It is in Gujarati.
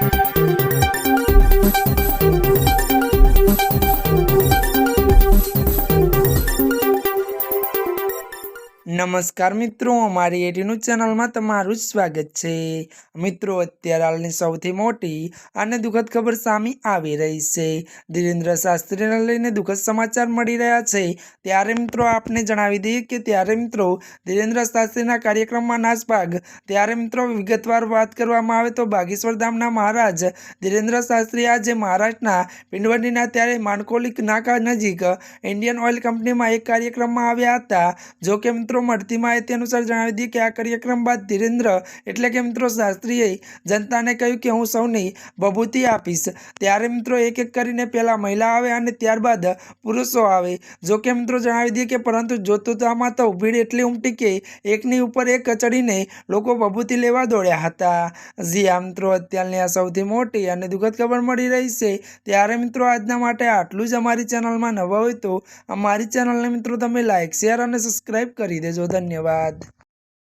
Thank you. નમસ્કાર મિત્રો, અમારી એટીનું ચેનલમાં તમારું સ્વાગત છે. મિત્રો, અત્યારે હાલની સૌથી મોટી અને દુઃખદ ખબર સામે આવી રહી છે. ધીરેન્દ્ર શાસ્ત્રીને લઈને દુઃખદ સમાચાર મળી રહ્યા છે. ત્યારે મિત્રો, આપને જણાવી દઈએ કે ત્યારે મિત્રો, ધીરેન્દ્ર શાસ્ત્રીના કાર્યક્રમમાં નાસભાગ, ત્યારે મિત્રો, વિગતવાર વાત કરવામાં આવે તો બાગેશ્વર ધામના મહારાજ ધીરેન્દ્ર શાસ્ત્રી આજે મહારાષ્ટ્રના પિંડવડીના ત્યારે માણકોલી નાકા નજીક ઇન્ડિયન ઓઇલ કંપનીમાં એક કાર્યક્રમમાં આવ્યા હતા. જો કે મિત્રો મળતી માહિતી અનુસાર જણાવી દઈએ કે આ કાર્યક્રમ બાદ ધીરેન્દ્ર, એટલે કે મિત્રો શાસ્ત્રીએ જનતાને કહ્યું કે હું સૌની બભૂતિ આપીશ. ત્યારે મિત્રો એક એક કરીને પહેલાં મહિલા આવે અને ત્યારબાદ પુરુષો આવે. જો કે મિત્રો જણાવી દઈએ કે પરંતુ જોતુતામાં તો ભીડ એટલી ઉમટી કે એકની ઉપર એક ચડીને લોકો બભૂતિ લેવા દોડ્યા હતા. જી આ મિત્રો, અત્યારની આ સૌથી મોટી અને દુઃખદ ખબર મળી રહી છે. ત્યારે મિત્રો આજના માટે આટલું જ અમારી ચેનલમાં નવા હોય તો અમારી ચેનલને મિત્રો તમે લાઇક શેર અને સબસ્ક્રાઈબ કરી દેજો ધન્યવાદ.